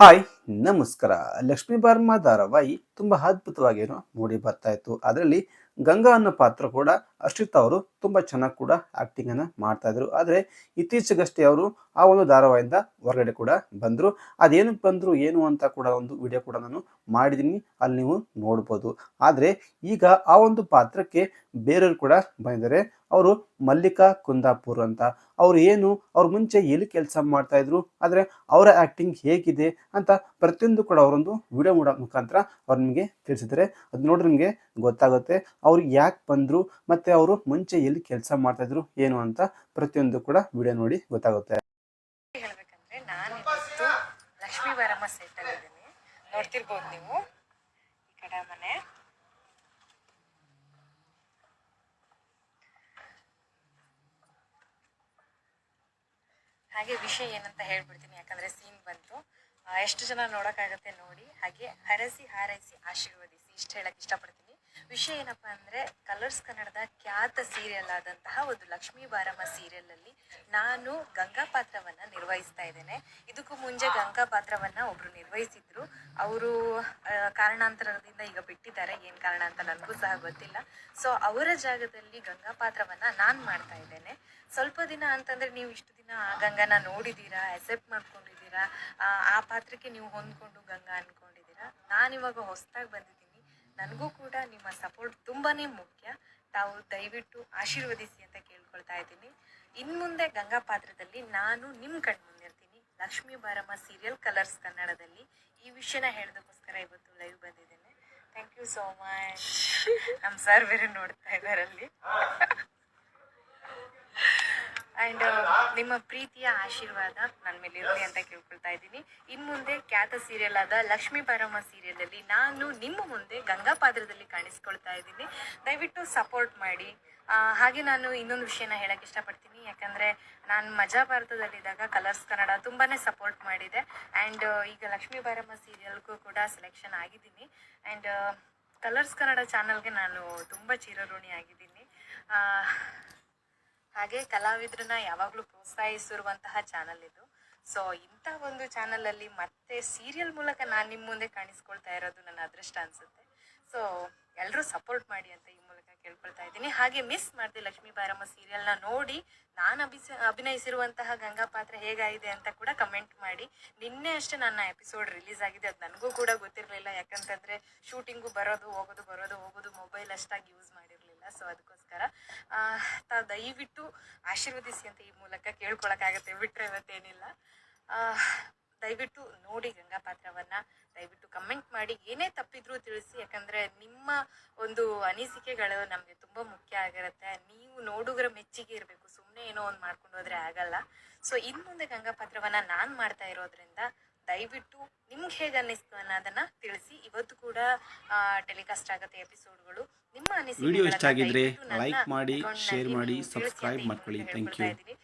Hi, ನಮಸ್ಕಾರ. ಲಕ್ಷ್ಮೀ ಬಾರ್ಮ ಧಾರಾವಾಹಿ ತುಂಬಾ ಅದ್ಭುತವಾಗಿ ಮೂಡಿ ಬರ್ತಾ ಇತ್ತು. ಅದರಲ್ಲಿ ಗಂಗಾ ಅನ್ನೋ ಪಾತ್ರ ಕೂಡ ಅಶ್ರಿತ್ ಅವರು ತುಂಬ ಚೆನ್ನಾಗಿ ಕೂಡ ಆಕ್ಟಿಂಗ್ ಅನ್ನ ಮಾಡ್ತಾ ಇದ್ರು. ಆದ್ರೆ ಇತ್ತೀಚೆಗಷ್ಟೇ ಅವರು ಆ ಒಂದು ಧಾರಾವಾಹಿಯಿಂದ ಹೊರಗಡೆ ಕೂಡ ಬಂದರು. ಅದೇನಕ್ಕೆ ಬಂದರು, ಏನು ಅಂತ ಕೂಡ ಒಂದು ವಿಡಿಯೋ ಕೂಡ ನಾನು ಮಾಡಿದ್ದೀನಿ ಅಲ್ಲಿ ನೀವು ನೋಡ್ಬೋದು. ಆದರೆ ಈಗ ಆ ಒಂದು ಪಾತ್ರಕ್ಕೆ ಬೇರೆಯವರು ಕೂಡ ಬಂದಿದ್ದಾರೆ. ಅವರು ಮಲ್ಲಿಕಾ ಕುಂದಾಪುರ್ ಅಂತ. ಅವ್ರು ಏನು, ಅವ್ರ ಮುಂಚೆ ಎಲ್ಲಿ ಕೆಲಸ ಮಾಡ್ತಾ ಆದರೆ ಅವರ ಆಕ್ಟಿಂಗ್ ಹೇಗಿದೆ ಅಂತ ಪ್ರತಿಯೊಂದು ಕೂಡ ಅವರೊಂದು ವಿಡಿಯೋ ಮಾಡೋ ಮುಖಾಂತರ ಅವ್ರು ನಿಮಗೆ ತಿಳಿಸಿದ್ದಾರೆ. ಅದು ನೋಡ್ರಿ ನಿಮಗೆ ಗೊತ್ತಾಗುತ್ತೆ. ಅವ್ರು ಯಾಕೆ ಬಂದರು, ಮತ್ತೆ ಅವರು ಮುಂಚೆ ಎಲ್ಲಿ ಕೆಲಸ ಮಾಡ್ತಾ ಇದ್ರು, ಏನು ಅಂತ ಪ್ರತಿಯೊಂದು ಕೂಡ ವಿಡಿಯೋ ನೋಡಿ ಗೊತ್ತಾಗುತ್ತೆ. ನಾನು ನೀವು ಹಾಗೆ ವಿಷಯ ಏನಂತ ಹೇಳ್ಬಿಡ್ತೀನಿ, ಯಾಕಂದ್ರೆ ಸೀನ್ ಬಂತು. ಎಷ್ಟು ಜನ ನೋಡೋಕ್ಕಾಗತ್ತೆ ನೋಡಿ, ಹಾಗೆ ಹರಸಿ ಹಾರೈಸಿ ಆಶೀರ್ವದಿಸಿ, ಇಷ್ಟ ಹೇಳಕ್ ಇಷ್ಟಪಡ್ತೀನಿ. ವಿಷಯ ಏನಪ್ಪ ಅಂದ್ರೆ ಕಲರ್ಸ್ ಕನ್ನಡದ ಖ್ಯಾತ ಸೀರಿಯಲ್ ಆದಂತಹ ಒಂದು ಲಕ್ಷ್ಮೀ ಬಾರಮ್ಮ ಸೀರಿಯಲ್ ಅಲ್ಲಿ ನಾನು ಗಂಗಾ ಪಾತ್ರವನ್ನ ನಿರ್ವಹಿಸ್ತಾ ಇದ್ದೇನೆ. ಇದಕ್ಕೂ ಮುಂಚೆ ಗಂಗಾ ಪಾತ್ರವನ್ನ ಒಬ್ರು ನಿರ್ವಹಿಸಿದ್ರು. ಅವರು ಕಾರಣಾಂತರದಿಂದ ಈಗ ಬಿಟ್ಟಿದ್ದಾರೆ. ಏನ್ ಕಾರಣ ಅಂತ ನನಗೂ ಸಹ ಗೊತ್ತಿಲ್ಲ. ಸೊ ಅವರ ಜಾಗದಲ್ಲಿ ಗಂಗಾ ಪಾತ್ರವನ್ನ ನಾನ್ ಮಾಡ್ತಾ ಇದ್ದೇನೆ. ಸ್ವಲ್ಪ ದಿನ ಅಂತಂದ್ರೆ ನೀವು ಇಷ್ಟು ದಿನ ಆ ಗಂಗಾನ ನೋಡಿದೀರಾ ಅಕ್ಸೆಪ್ಟ್ ಮಾಡ್ಕೊಂಡಿದ್ದೀರಾ? ಆ, ಪಾತ್ರಕ್ಕೆ ನೀವು ಹೊಂದ್ಕೊಂಡು ಗಂಗಾ ಅನ್ಕೊಂಡಿದ್ದೀರಾ? ನಾನಿವಾಗ ಹೊಸದಾಗಿ ಬಂದಿದ್ದೀನಿ. ನನಗೂ ಕೂಡ ನಿಮ್ಮ ಸಪೋರ್ಟ್ ತುಂಬಾನೇ ಮುಖ್ಯ. ತಾವು ದಯವಿಟ್ಟು ಆಶೀರ್ವದಿಸಿ ಅಂತ ಕೇಳ್ಕೊಳ್ತಾ ಇದ್ದೀನಿ. ಇನ್ ಮುಂದೆ ಗಂಗಾ ಪಾತ್ರದಲ್ಲಿ ನಾನು ನಿಮ್ ಕಣ್ ಮುಂದಿರ್ತೀನಿ ಲಕ್ಷ್ಮೀ ಬಾರಮ್ಮ ಸೀರಿಯಲ್ ಕಲರ್ಸ್ ಕನ್ನಡದಲ್ಲಿ. ಈ ವಿಷಯನ ಹೇಳೋದಕ್ಕೋಸ್ಕರ ಇವತ್ತು ಲೈವ್ ಬಂದಿದ್ದೇನೆ. ಥ್ಯಾಂಕ್ ಯು ಸೋ ಮಚ್ ನಮ್ಮ ಸರ್ ಬೇರೆ ನೋಡ್ತಾ ಇದ್ದಾರೆ ಅಲ್ಲಿ. ಅಂಡ್ ನಿಮ್ಮ ಪ್ರೀತಿಯ ಆಶೀರ್ವಾದ ನನ್ನ ಮೇಲೆ ಇರಲಿ ಅಂತ ಕೇಳ್ಕೊಳ್ತಾ ಇದ್ದೀನಿ. ಇನ್ನು ಮುಂದೆ ಖ್ಯಾತ ಸೀರಿಯಲ್ ಆದ ಲಕ್ಷ್ಮೀ ಬಾರಮ್ಮ ಸೀರಿಯಲ್ ಅಲ್ಲಿ ನಾನು ನಿಮ್ಮ ಮುಂದೆ ಗಂಗಾ ಪಾತ್ರದಲ್ಲಿ ಕಾಣಿಸ್ಕೊಳ್ತಾ ಇದ್ದೀನಿ. ದಯವಿಟ್ಟು ಸಪೋರ್ಟ್ ಮಾಡಿ. ಹಾಗೆ ನಾನು ಇನ್ನೊಂದು ವಿಷಯನ ಹೇಳಕ್ ಇಷ್ಟಪಡ್ತೀನಿ. ಯಾಕಂದ್ರೆ ನಾನು ಮಜಾ ಭಾರತದಲ್ಲಿದ್ದಾಗ ಕಲರ್ಸ್ ಕನ್ನಡ ತುಂಬಾನೇ ಸಪೋರ್ಟ್ ಮಾಡಿದೆ. ಆ್ಯಂಡ್ ಈಗ ಲಕ್ಷ್ಮೀ ಬಾರಮ್ಮ ಸೀರಿಯಲ್ಗೂ ಕೂಡ ಸೆಲೆಕ್ಷನ್ ಆಗಿದ್ದೀನಿ. ಆ್ಯಂಡ್ ಕಲರ್ಸ್ ಕನ್ನಡ ಚಾನಲ್ಗೆ ನಾನು ತುಂಬ ಚಿರಋಣಿ ಆಗಿದ್ದೀನಿ ಹಾಗೆ ಕಲಾವಿದ್ರನ್ನ ಯಾವಾಗಲೂ ಪ್ರೋತ್ಸಾಹಿಸಿರುವಂತಹ ಚಾನಲ್ ಇದು. ಸೊ ಇಂಥ ಒಂದು ಚಾನಲ್ ಅಲ್ಲಿ ಮತ್ತೆ ಸೀರಿಯಲ್ ಮೂಲಕ ನಾನು ನಿಮ್ಮ ಮುಂದೆ ಕಾಣಿಸ್ಕೊಳ್ತಾ ಇರೋದು ನನ್ನ ಅದೃಷ್ಟ ಅನ್ಸುತ್ತೆ. ಸೊ ಎಲ್ಲರೂ ಸಪೋರ್ಟ್ ಮಾಡಿ ಅಂತ ಈ ಮೂಲಕ ಕೇಳ್ಕೊಳ್ತಾ ಇದ್ದೀನಿ. ಹಾಗೆ ಮಿಸ್ ಮಾಡಿದೆ ಲಕ್ಷ್ಮೀ ಬಾರಮ್ಮ ಸೀರಿಯಲ್ನ ನೋಡಿ ನಾನು ಅಭಿಸ, ಅಭಿನಯಿಸಿರುವಂತಹ ಗಂಗಾ ಪಾತ್ರ ಹೇಗಾಗಿದೆ ಅಂತ ಕೂಡ ಕಮೆಂಟ್ ಮಾಡಿ. ನಿನ್ನೆ ಅಷ್ಟೇ ನನ್ನ ಎಪಿಸೋಡ್ ರಿಲೀಸ್ ಆಗಿದೆ. ಅದು ನನಗೂ ಕೂಡ ಗೊತ್ತಿರಲಿಲ್ಲ. ಯಾಕಂತಂದ್ರೆ ಶೂಟಿಂಗು ಬರೋದು, ಹೋಗೋದು ಬರೋದು, ಹೋಗೋದು ಮೊಬೈಲ್ ಅಷ್ಟಾಗಿ ಯೂಸ್ ಮಾಡಿರಲಿಲ್ಲ. ಸೊ ಅದಕ್ಕೋಸ್ಕರ ತಾವು ದಯವಿಟ್ಟು ಆಶೀರ್ವದಿಸಿ ಅಂತ ಈ ಮೂಲಕ ಕೇಳ್ಕೊಳಕ್ಕಾಗತ್ತೆ. ಬಿಟ್ರೆ ಇವತ್ತೇನಿಲ್ಲ. ದಯವಿಟ್ಟು ನೋಡಿ ಗಂಗಾ ಪಾತ್ರವನ್ನ, ದಯವಿಟ್ಟು ಕಮೆಂಟ್ ಮಾಡಿ. ಏನೇ ತಪ್ಪಿದ್ರು ತಿಳಿಸಿ, ಯಾಕಂದ್ರೆ ನಿಮ್ಮ ಒಂದು ಅನಿಸಿಕೆಗಳು ನಮಗೆ ತುಂಬಾ ಮುಖ್ಯ ಆಗಿರುತ್ತೆ. ನೀವು ನೋಡುಗರ ಮೆಚ್ಚುಗೆ ಇರಬೇಕು. ಸುಮ್ಮನೆ ಏನೋ ಒಂದು ಮಾಡ್ಕೊಂಡು ಹೋದ್ರೆ ಆಗಲ್ಲ. ಸೊ ಇನ್ನು ಮುಂದೆ ಗಂಗಾ ಪಾತ್ರವನ್ನ ನಾನ್ ಮಾಡ್ತಾ ಇರೋದ್ರಿಂದ ದಯವಿಟ್ಟು ನಿಮ್ಗೆ ಹೇಗೆ ಅನ್ನಿಸ್ತು ಅನ್ನೋದನ್ನ ತಿಳಿಸಿ ಇವತ್ತು ಕೂಡ ಟೆಲಿಕಾಸ್ಟ್ ಆಗುತ್ತೆ ಎಪಿಸೋಡ್ಗಳು ನಿಮ್ಮ ಅನಿಸಿಕೆ ವಿಡಿಯೋ ಇಷ್ಟ ಆಗಿದ್ರೆ like ಮಾಡಿ, ಶೇರ್ ಮಾಡಿ, ಸಬ್ಸ್ಕ್ರೈಬ್ ಮಾಡ್ಕೊಳ್ಳಿ. Thank you.